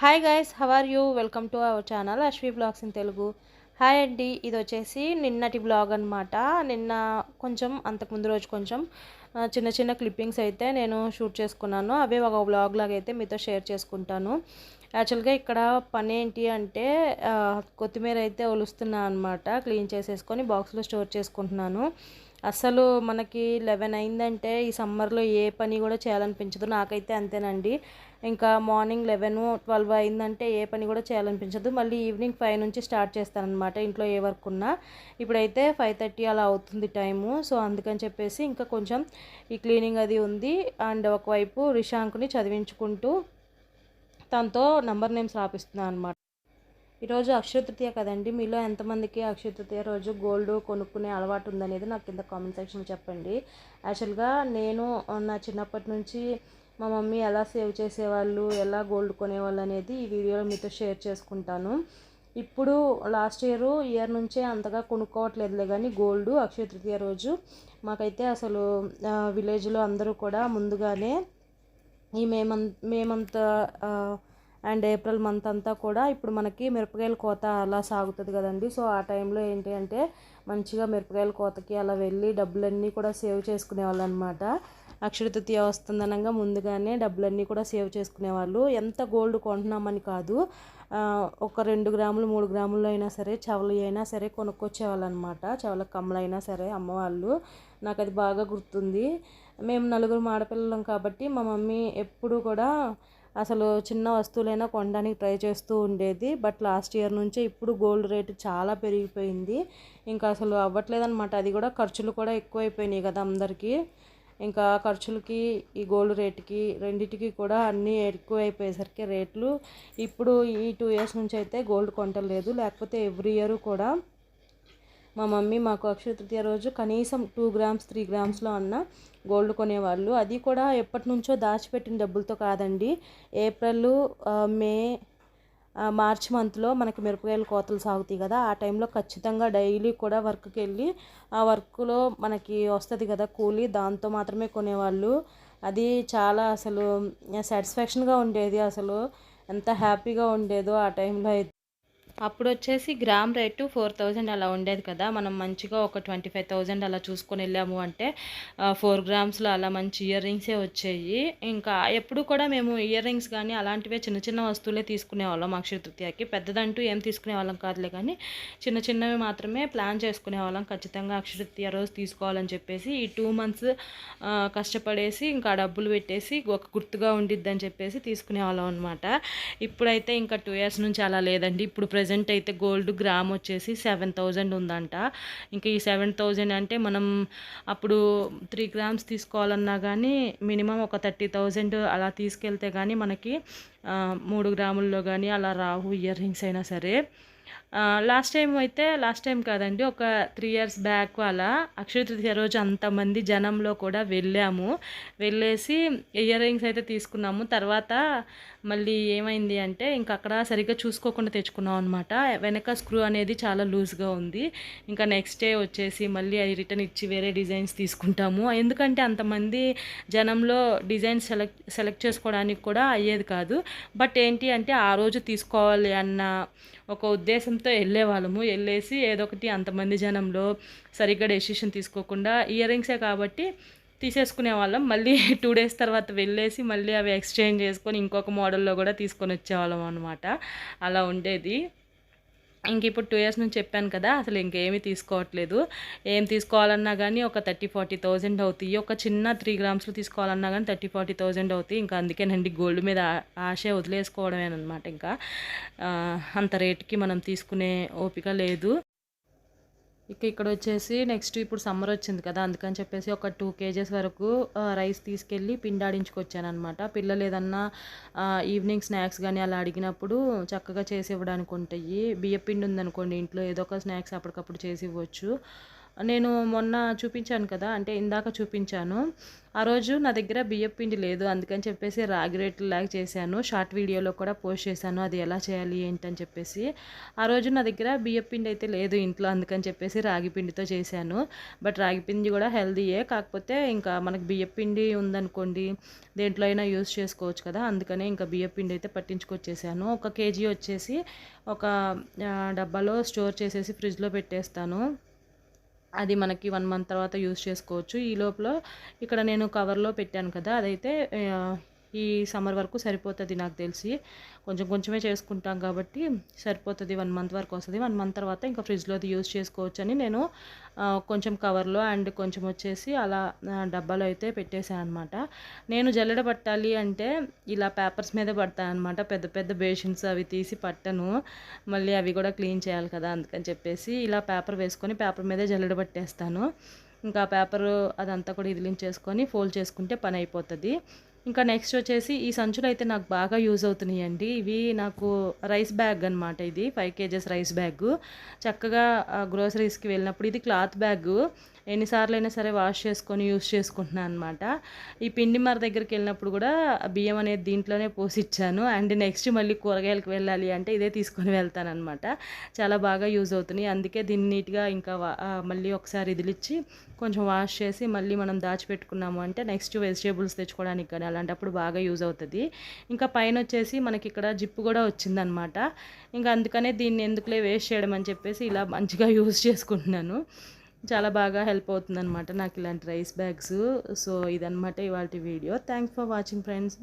Hi guys how are you welcome to our channel Ashwi blogs in Telugu hi అండి ఇది వచ్చేసి నిన్నటి blog అనమాట నిన్న కొంచెం అంతకుముందు రోజు కొంచెం చిన్న చిన్న క్లిప్పింగ్స్ అయితే నేను షూట్ చేసుకున్నాను. అవే ఒక బ్లాగ్ లాగా అయితే మీతో షేర్ చేసుకుంటాను. యాక్చువల్గా ఇక్కడ పని ఏంటి అంటే కొత్తిమీర అయితే ఒలుస్తున్నా అనమాట క్లీన్ చేసేసుకొని బాక్స్లో స్టోర్ చేసుకుంటున్నాను. అసలు మనకి లెవెన్ అయిందంటే ఈ సమ్మర్లో ఏ పని కూడా చేయాలనిపించదు. నాకైతే అంతేనండి. ఇంకా మార్నింగ్ లెవెన్ ట్వెల్వ్ అయిందంటే ఏ పని కూడా చేయాలనిపించదు. మళ్ళీ ఈవినింగ్ ఫైవ్ నుంచి స్టార్ట్ చేస్తానమాట ఇంట్లో ఏ వర్క్ ఉన్నా. ఇప్పుడైతే ఫైవ్ థర్టీ అలా అవుతుంది టైము. సో అందుకని చెప్పేసి ఇంకా కొంచెం ఈ క్లీనింగ్ అది ఉంది. అండ్ ఒకవైపు రిషాంక్ని చదివించుకుంటూ తనతో నంబర్ నేమ్స్ రాపిస్తున్నాను అనమాట ఈరోజు అక్షయ తృతీయ కదండి. మీలో ఎంతమందికి అక్షయ తృతీయ రోజు గోల్డ్ కొనుక్కునే అలవాటు ఉందనేది నాకు కింద కామెంట్ సెక్షన్లో చెప్పండి. యాక్చువల్గా నేను నా చిన్నప్పటి నుంచి మా మమ్మీ ఎలా సేవ్ చేసేవాళ్ళు ఎలా గోల్డ్ కొనేవాళ్ళు అనేది ఈ వీడియోలో మీతో షేర్ చేసుకుంటాను. ఇప్పుడు లాస్ట్ ఇయర్ ఇయర్ నుంచే అంతగా కొనుక్కోవట్లేదులే కానీ గోల్డ్ అక్షయ తృతీయ రోజు. మాకైతే అసలు విలేజ్లో అందరూ కూడా ముందుగానే ఈ May month May month and April month అంతా కూడా ఇప్పుడు మనకి మిరపకాయల కోత అలా సాగుతుంది కదండి. సో ఆ టైంలో ఏంటి అంటే మంచిగా మిరపకాయల కోతకి అలా వెళ్ళి డబ్బులన్నీ కూడా సేవ్ చేసుకునేవాళ్ళు అనమాట అక్షయ తృతీయ వస్తుందనగా ముందుగానే డబ్బులన్నీ కూడా సేవ్ చేసుకునేవాళ్ళు. ఎంత గోల్డ్ కొంటున్నామని కాదు ఒక రెండు గ్రాములు మూడు గ్రాములు అయినా సరే చవలి అయినా సరే కొనుక్కొచ్చేవాళ్ళు అనమాట చవల కమ్మలైనా సరే అమ్మవాళ్ళు. నాకు అది బాగా గుర్తుంది. మేము నలుగురు ఆడపిల్లలం కాబట్టి మా మమ్మీ ఎప్పుడు కూడా అసలు చిన్న వస్తువులైనా కొనడానికి ట్రై చేస్తూ ఉండేది. బట్ లాస్ట్ ఇయర్ నుంచే ఇప్పుడు గోల్డ్ రేటు చాలా పెరిగిపోయింది. ఇంకా అసలు అవ్వట్లేదన్నమాట అది కూడా ఖర్చులు కూడా ఎక్కువైపోయినాయి కదా అందరికీ. ఇంకా ఖర్చులకి ఈ గోల్డ్ రేటుకి రెండింటికి కూడా అన్నీ ఎక్కువైపోయేసరికి రేట్లు. ఇప్పుడు ఈ టూ ఇయర్స్ నుంచి అయితే గోల్డ్ కొంటలేదు లేకపోతే ఎవ్రీ ఇయర్ కూడా మా మమ్మీ మాకు అక్షయ తృతీయ రోజు కనీసం టూ గ్రామ్స్ త్రీ గ్రామ్స్లో అన్న గోల్డ్ కొనేవాళ్ళు. అది కూడా ఎప్పటి నుంచో దాచిపెట్టిన డబ్బులతో కాదండి. ఏప్రిల్ మే మార్చ్ మంత్లో మనకి మిరపకాయల కోతలు సాగుతాయి కదా ఆ టైంలో ఖచ్చితంగా డైలీ కూడా వర్క్కి వెళ్ళి ఆ వర్క్లో మనకి వస్తుంది కదా కూలీ దాంతో మాత్రమే కొనేవాళ్ళు. అది చాలా అసలు సాటిస్ఫాక్షన్గా ఉండేది అసలు. ఎంత హ్యాపీగా ఉండేదో ఆ టైంలో అయితే. అప్పుడు వచ్చేసి గ్రామ్ రేటు ఫోర్ థౌజండ్ అలా ఉండేది కదా. మనం మంచిగా ఒక ట్వంటీ ఫైవ్ థౌజండ్ అలా చూసుకొని వెళ్ళాము అంటే ఫోర్ గ్రామ్స్లో అలా మంచి ఇయర్ రింగ్సే వచ్చాయి. ఇంకా ఎప్పుడు కూడా మేము ఇయర్ రింగ్స్ కానీ అలాంటివే చిన్న చిన్న వస్తువులే తీసుకునే వాళ్ళం అక్షయ తృతీయకి. పెద్దదంటూ ఏం తీసుకునే వాళ్ళం కాదులే కానీ చిన్న చిన్నవి మాత్రమే ప్లాన్ చేసుకునే వాళ్ళం ఖచ్చితంగా అక్షయ తృతీయ రోజు తీసుకోవాలని చెప్పేసి ఈ టూ మంత్స్ కష్టపడేసి ఇంకా డబ్బులు పెట్టేసి ఒక గుర్తుగా ఉండిద్దని చెప్పేసి తీసుకునే వాళ్ళం అనమాట ఇప్పుడైతే ఇంకా టూ ఇయర్స్ నుంచి అలా లేదండి. ఇప్పుడు ప్రజెంట్ అయితే గోల్డ్ గ్రామ్ వచ్చేసి సెవెన్ థౌజండ్ ఉందంట. ఇంకా ఈ సెవెన్ థౌజండ్ అంటే మనం అప్పుడు త్రీ గ్రామ్స్ తీసుకోవాలన్నా కానీ మినిమం ఒక థర్టీ థౌజండ్ అలా తీసుకెళ్తే కానీ మనకి మూడు గ్రాముల్లో కానీ అలా రావు ఇయర్ రింగ్స్ అయినా సరే. లాస్ట్ టైం అయితే లాస్ట్ టైం కాదండి ఒక త్రీ ఇయర్స్ బ్యాక్ అలా అక్షయ తృతీయ రోజు అంతమంది జనంలో కూడా వెళ్ళాము. వెళ్ళేసి ఇయర్ రింగ్స్ అయితే తీసుకున్నాము. తర్వాత మళ్ళీ ఏమైంది అంటే ఇంకా అక్కడ సరిగ్గా చూసుకోకుండా తెచ్చుకున్నాం అనమాట వెనక స్క్రూ అనేది చాలా లూజ్గా ఉంది. ఇంకా నెక్స్ట్ డే వచ్చేసి మళ్ళీ అది రిటర్న్ ఇచ్చి వేరే డిజైన్స్ తీసుకుంటాము. ఎందుకంటే అంతమంది జనంలో డిజైన్స్ సెలెక్ట్ సెలెక్ట్ చేసుకోవడానికి కూడా అయ్యేది కాదు. బట్ ఏంటి అంటే ఆ రోజు తీసుకోవాలి అన్న ఒక ఉద్దేశంతో వెళ్ళే వాళ్ళము వెళ్ళేసి ఏదో ఒకటి అంతమంది జనంలో సరిగ్గా డెసిషన్ తీసుకోకుండా ఇయర్ రింగ్సే కాబట్టి తీసేసుకునే వాళ్ళం. మళ్ళీ టూ డేస్ తర్వాత వెళ్ళేసి మళ్ళీ అవి ఎక్స్చేంజ్ చేసుకొని ఇంకొక మోడల్లో కూడా తీసుకొని వచ్చేవాళ్ళం అనమాట అలా ఉండేది. ఇంక ఇప్పుడు టూ ఇయర్స్ నుంచి చెప్పాను కదా అసలు ఇంకేమీ తీసుకోవట్లేదు. ఏం తీసుకోవాలన్నా కానీ ఒక థర్టీ ఫార్టీ థౌజండ్ అవుతాయి. ఒక చిన్న త్రీ గ్రామ్స్లో తీసుకోవాలన్నా కానీ థర్టీ ఫార్టీ థౌజండ్ అవుతాయి. ఇంకా అందుకేనండి గోల్డ్ మీద ఆశ వదిలేసుకోవడమేనమాట ఇంకా. అంత రేట్కి మనం తీసుకునే ఓపిక లేదు. ఇక ఇక్కడ వచ్చేసి నెక్స్ట్ ఇప్పుడు సమ్మర్ వచ్చింది కదా అందుకని చెప్పేసి ఒక టూ కేజెస్ వరకు రైస్ తీసుకెళ్ళి పిండాడించుకొచ్చాను అనమాట పిల్లలు ఏదన్నా ఈవినింగ్ స్నాక్స్ కానీ అలా అడిగినప్పుడు చక్కగా చేసి ఇవ్వడానికి ఉంటాయి బియ్య పిండి ఉందనుకోండి ఇంట్లో ఏదో ఒక స్నాక్స్ అప్పటికప్పుడు చేసి ఇవ్వచ్చు. నేను మొన్న చూపించాను కదా అంటే ఇందాక చూపించాను. ఆ రోజు నా దగ్గర బియ్యం పిండి లేదు అందుకని చెప్పేసి రాగి రేట్లు లాగా చేశాను. షార్ట్ వీడియోలో కూడా పోస్ట్ చేశాను అది ఎలా చేయాలి ఏంటని చెప్పేసి. ఆ రోజు నా దగ్గర బియ్యం పిండి అయితే లేదు ఇంట్లో అందుకని చెప్పేసి రాగి పిండితో చేశాను. బట్ రాగి పిండి కూడా హెల్దీయే కాకపోతే ఇంకా మనకు బియ్యం పిండి ఉందనుకోండి దేంట్లో అయినా యూస్ చేసుకోవచ్చు కదా అందుకనే ఇంకా బియ్యం పిండి అయితే పట్టించుకొచ్చేసాను. ఒక కేజీ వచ్చేసి ఒక డబ్బాలో స్టోర్ చేసేసి ఫ్రిడ్జ్లో పెట్టేస్తాను. అది మనకి వన్ మంత్ తర్వాత యూస్ చేసుకోవచ్చు. ఈ లోపల ఇక్కడ నేను కవర్లో పెట్టాను కదా అదైతే ఈ సమ్మర్ వరకు సరిపోతుంది నాకు తెలిసి. కొంచెం కొంచెమే చేసుకుంటాం కాబట్టి సరిపోతుంది. వన్ మంత్ వరకు వస్తుంది. వన్ మంత్ తర్వాత ఇంకా ఫ్రిడ్జ్లో అది యూస్ చేసుకోవచ్చు అని నేను కొంచెం కవర్లో అండ్ కొంచెం వచ్చేసి అలా డబ్బాలో అయితే పెట్టేశాను అనమాట నేను జల్లెడ పట్టాలి అంటే ఇలా పేపర్స్ మీద పడతాను అనమాట పెద్ద పెద్ద బేషన్స్ అవి తీసి పట్టను. మళ్ళీ అవి కూడా క్లీన్ చేయాలి కదా అందుకని చెప్పేసి ఇలా పేపర్ వేసుకొని పేపర్ మీదే జల్లెడ పట్టేస్తాను. ఇంకా పేపర్ అదంతా కూడా ఇదిలించేసుకొని ఫోల్డ్ చేసుకుంటే పని అయిపోతుంది. ఇంకా నెక్స్ట్ వచ్చేసి ఈ సంచులు అయితే నాకు బాగా యూజ్ అవుతున్నాయండి. ఇవి నాకు రైస్ బ్యాగ్ అనమాట ఇది ఫైవ్ కేజెస్ రైస్ బ్యాగ్ చక్కగా గ్రోసరీస్కి వెళ్ళినప్పుడు ఇది క్లాత్ బ్యాగ్ ఎన్నిసార్లు అయినా సరే వాష్ చేసుకొని యూస్ చేసుకుంటున్నాను అనమాట ఈ పిండి మర దగ్గరికి వెళ్ళినప్పుడు కూడా బియ్యం అనేది దీంట్లోనే పోసి ఇచ్చాను అండ్ నెక్స్ట్ మళ్ళీ కూరగాయలకు వెళ్ళాలి అంటే ఇదే తీసుకొని వెళ్తాను అనమాట చాలా బాగా యూజ్ అవుతున్నాయి. అందుకే దీన్ని నీట్గా ఇంకా మళ్ళీ ఒకసారి ఇదిలిచ్చి కొంచెం వాష్ చేసి మళ్ళీ మనం దాచిపెట్టుకున్నాము అంటే నెక్స్ట్ వెజిటేబుల్స్ తెచ్చుకోవడానికి కానీ అలాంటప్పుడు బాగా యూజ్ అవుతుంది. ఇంకా పైన వచ్చేసి మనకి ఇక్కడ జిప్పు కూడా వచ్చిందనమాట ఇంకా అందుకనే దీన్ని ఎందుకులే వేస్ట్ చేయడం అని చెప్పేసి ఇలా మంచిగా యూజ్ చేసుకుంటున్నాను. చాలా బాగా హెల్ప్ అవుతుంది అనమాట నాకు ఇలాంటి రైస్ బ్యాగ్స్. సో ఇదనమాట ఇవాళ video. Thanks for watching friends